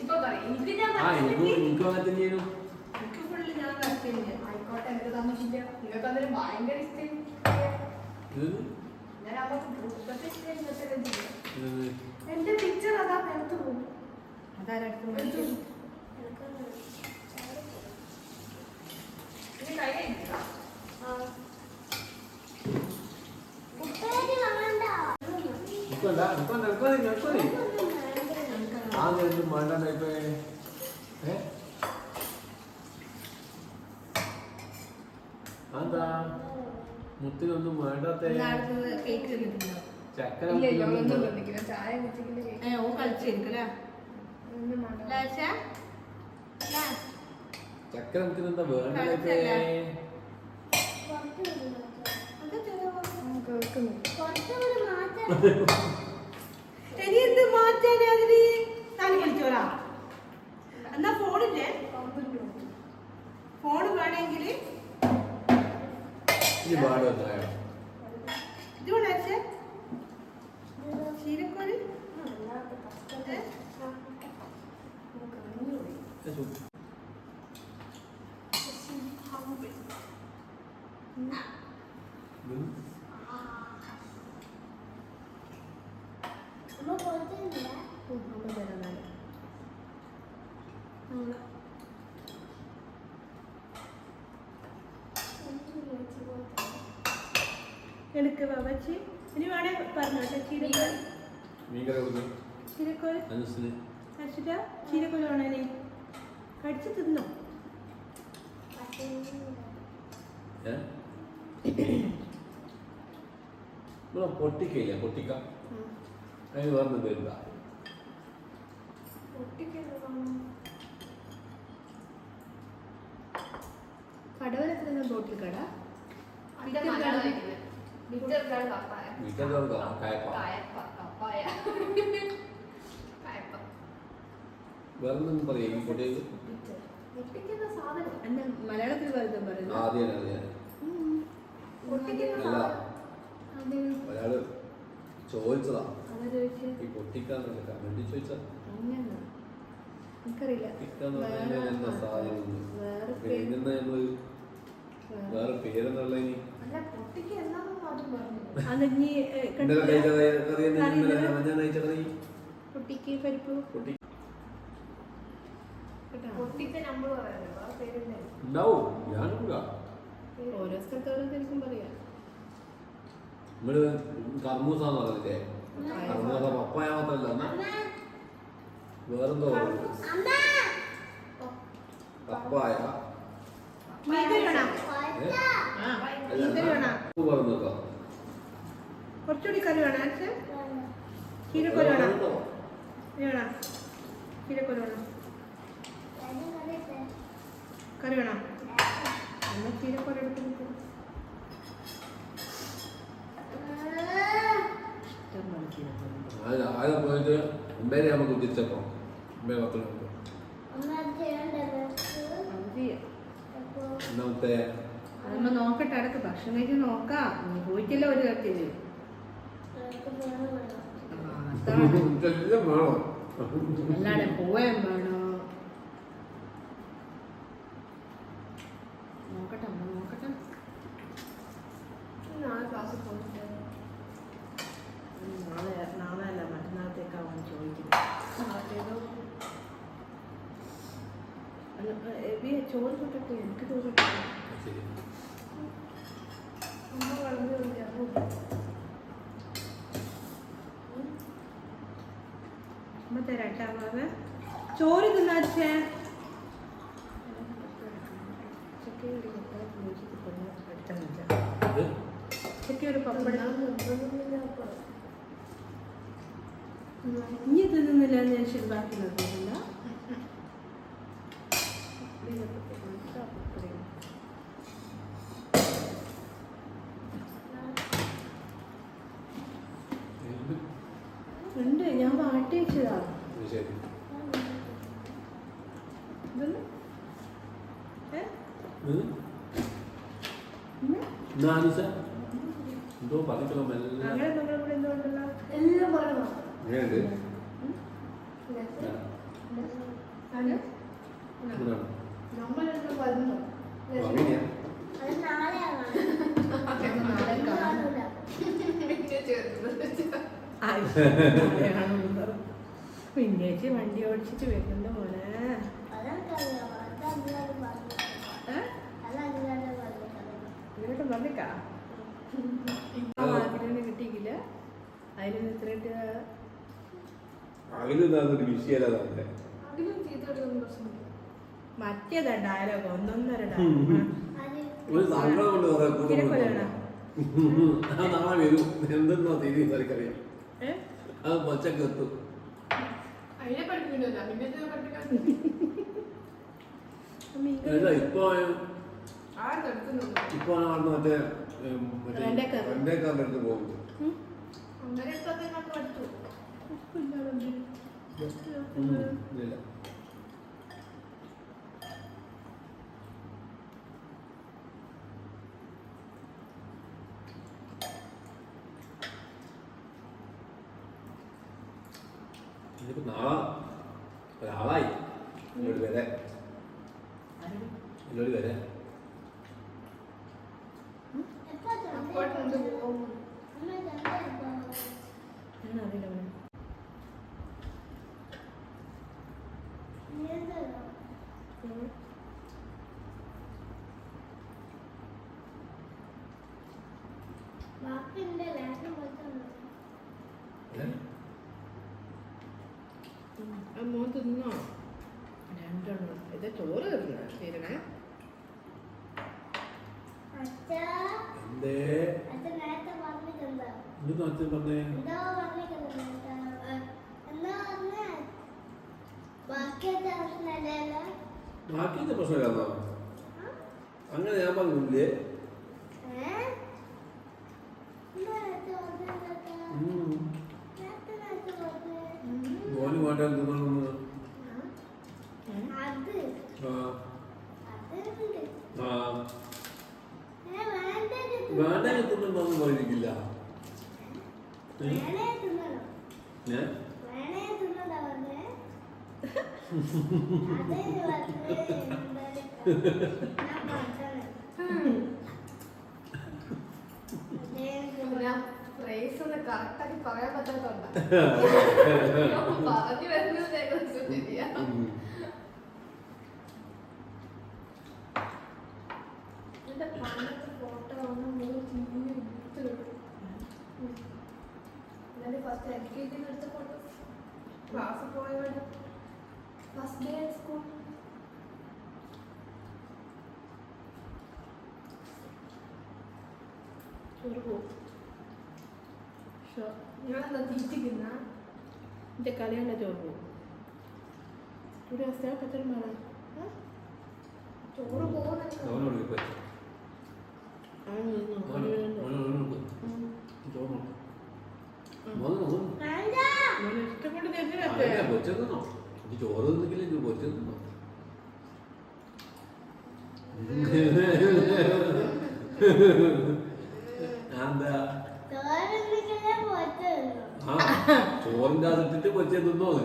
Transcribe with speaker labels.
Speaker 1: ഇപ്പൊ പറയും. എനിക്ക്
Speaker 2: എനിക്കും അങ്ങനെ തന്നെയായിരുന്നു
Speaker 3: എനിക്ക് ഫുള്ള് ഞാൻ കളിച്ചില്ല
Speaker 1: ആയിക്കോട്ടെ എനിക്ക് തന്നിട്ടില്ല നിങ്ങൾക്ക് അന്നേരം ഭയങ്കര ഇഷ്ടം
Speaker 2: ഇത്
Speaker 1: ഞാൻ അമ്മയ്ക്ക് പുസ്തകത്തെ ഇഷ്ടം ഇന്നത്തെ കണ്ടില്ല
Speaker 2: ഇത്
Speaker 1: എന്റെ പിക്ചർ അതാ പുറത്തു പോകും
Speaker 3: അതാരടുത്ത്
Speaker 1: എടുത്തു. ഇത് കൈ കഴിഞ്ഞിട്ടാ?
Speaker 2: നിൽക്കണ്ട നിൽക്കണ്ട നിൽക്കണേ നിൽക്കണേ ആ നേരത്ത് വേണ്ടാണ്ടായിപ്പോ ഏ? അതെന്താ? മുത്തിനൊന്നും വേണ്ടാത്ത. ചക്കര ചക്കര മുത്തിനെന്താ വേണ്ടായിപ്പോ
Speaker 3: കളിച്ചല്ലേ?
Speaker 1: ഉം,
Speaker 3: എന്ത് മാറ്റാനാ അതിന്? താൻ വിളിച്ചോളാ എന്നാ ഫോണില്ലേ ഫോൺ വേണമെങ്കിൽ ഇത് വേണേ ശീലക്കോൽ ഏ?
Speaker 1: ഉം, അമ്മ തരാം നാളെ.
Speaker 3: എടുക്ക് ബാബച്ചി ഇനി വേണേ പറഞ്ഞോട്ടെ ചീരക്കോൽ
Speaker 2: ചീരക്കോൽ
Speaker 3: കഴിച്ചിട്ടാ ചീരക്കോൽ. വേണേ കടിച്ചു തിന്നോ.
Speaker 2: പൊട്ടിക്കയില്ല? പൊട്ടിക്ക? അതിന് വേറെ പേരുണ്ടാ
Speaker 3: നിന്ന് ബോട്ടിൽ കട?
Speaker 2: കായപ്പ
Speaker 1: കായപ്പ, പപ്പായ. കായപ്പ.
Speaker 2: പറയാം
Speaker 1: സാധനം.
Speaker 3: എന്നെ മലയാളത്തിൽ പറയുന്നത്
Speaker 2: ആദ്യം അല്ല
Speaker 1: സാധനം.
Speaker 2: ഒരാൾ ചോദിച്ചതാ ഈ പൊട്ടിക്കാന്നുള്ള കമന്റ് ചോദിച്ചാ
Speaker 3: എനിക്കറിയില്ല വേറെ
Speaker 2: നമ്മൾ വേറെ പേരെന്നുള്ള ഇനി
Speaker 3: കുട്ടിക്ക് പരിപ്പ്. കേട്ടോ ഓരോ പറയാം.
Speaker 2: നമ്മൾ പറഞ്ഞില്ലേ? പപ്പായ മാത്രല്ല വേറെന്തോ. പപ്പായ.
Speaker 3: കുറച്ചുകൂടി കറി വേണം അച്ഛൻ ചീരക്കൊല വേണം. വേണം. ചീരക്കോൽ വേണം. കറി വേണം. എന്നാൽ ചീരക്കൊല എടുത്ത്
Speaker 2: ആദ്യം പോയിട്ട് ഒമ്പതര നമുക്ക് തിരിച്ചപ്പോ ഒമ്പത് പത്ത് മണിക്ക്
Speaker 3: അത് ചെയ്യാം?
Speaker 2: ഒന്നാമത്തെ
Speaker 3: അതൊന്ന് നോക്കട്ടെ അടക്ക് ഭക്ഷണം കഴിച്ച് നോക്കാം. നീ പോയിട്ടില്ല ഒരു
Speaker 2: വേണോ
Speaker 3: അല്ലാതെ പോവാൻ വേണോ നോക്കട്ടെ അമ്മ നോക്കട്ടെ
Speaker 1: നാളെ ക്ലാസ്സിൽ പോയിട്ട്
Speaker 3: ഉം, നാളെ നാളെ അല്ല മറ്റന്നാളത്തേക്കാവാണ് ചോദിക്കുന്നത്
Speaker 1: നാളത്തേതോ
Speaker 3: എബി, ചോറ് തൊട്ടൊക്കെ എനിക്ക് തോന്നിട്ട്
Speaker 2: ശരി.
Speaker 1: അമ്മ വന്നിട്ട്
Speaker 3: അമ്മ? തരാട്ടാ മാവ ചോറ് തിന്നാച്ചേ ഒരു പപ്പടം ഇനി തിന്നുന്നില്ല എന്ന് ഞാൻ ശരിയാക്കി നിർത്തുന്നില്ല
Speaker 2: ഇത്
Speaker 3: ഉണ്ട് ഞാൻ വാട്ടി വെച്ചതാ.
Speaker 2: എന്തോ
Speaker 3: എന്തുകൊണ്ടല്ലോ
Speaker 1: എല്ലാം. നമ്മളെന്താ പറഞ്ഞു
Speaker 4: അത്
Speaker 3: നാളെ കാണാം.
Speaker 1: പിന്നെ ചേർക്കുന്നത്
Speaker 3: പിന്നേച്ച് വണ്ടി ഓടിച്ചിട്ട് വരുന്നുണ്ട് മോനെ കിട്ടിയില്ല മറ്റേതാ ഡയലോഗ് ഒന്നൊന്നര. ഡയലോഗ്
Speaker 2: എന്തെന്നോ തീയതി അത് മൊച്ച എത്തും
Speaker 1: അതിനെ പഠിപ്പിക്കുന്നില്ല പിന്നെ പഠിപ്പിക്കാൻ?
Speaker 2: ഇപ്പൊ ഇപ്പൊ മറ്റേ മറ്റേ അടുത്ത് പോകുന്നത്.
Speaker 1: അങ്ങനെ
Speaker 2: ഒരാളായി എന്നോട് വരെ. എന്നോട് വരെ.
Speaker 3: എന്നറിയില്ല മോനെ.
Speaker 4: നീ എന്തല്ലോ
Speaker 3: ഉം.
Speaker 4: ബാക്കിന്റെ ലേശം പോയിട്ടുണ്ട്
Speaker 2: ഏ?
Speaker 3: ആ മോൻ തിന്നോ രണ്ടെണ്ണം ഇത് ചോറ് തിന്നോ തീരണേ
Speaker 4: അച്ഛാ
Speaker 2: എന്തേ
Speaker 4: അച്ഛൻ നേരത്തെ പറഞ്ഞിട്ടുണ്ട്
Speaker 2: എന്തെന്ന് അച്ഛൻ പറഞ്ഞേ. ബാക്കിന്റെ പ്രശ്നമില്ലാന്നോ അങ്ങനെ ഞാൻ പറഞ്ഞില്ലേ? മോന് വേണ്ട എന്തെന്നു
Speaker 4: അത്.
Speaker 2: ആ. ആ.
Speaker 4: ഏ വേണ്ടത്
Speaker 2: വേണ്ട പറഞ്ഞിരിക്കില്ല.
Speaker 1: പറയാൻ പറ്റാത്തോണ്ടാ. പറഞ്ഞു വരുന്നത് ശരിയാ എന്നാലും ഫസ്റ്റ് എൽ കെ ജിന്ന് എടുത്ത ഫോട്ടോ ക്ലാസ്സിൽ പോയ വഴി ഫസ്റ്റ് ഡേ സ്കൂൾ
Speaker 3: ചോറ് പോകും ഷോ
Speaker 1: ഞാനെന്താ തീറ്റിക്കുന്ന
Speaker 3: എന്റെ കളിയുടെ ചോറ് പോകും ഇവിടെ അവസ്ഥ പച്ചരി മാറാം
Speaker 1: ചോറ് പോകുന്ന
Speaker 2: മോനോട് ഇപ്പൊ ചോറ് തിന്നിക്കില്ല ഇത് എന്താ? ആ ചോറിന്റെ അതിട്ടിട്ട് കൊച്ചേ തിന്നോ അത്?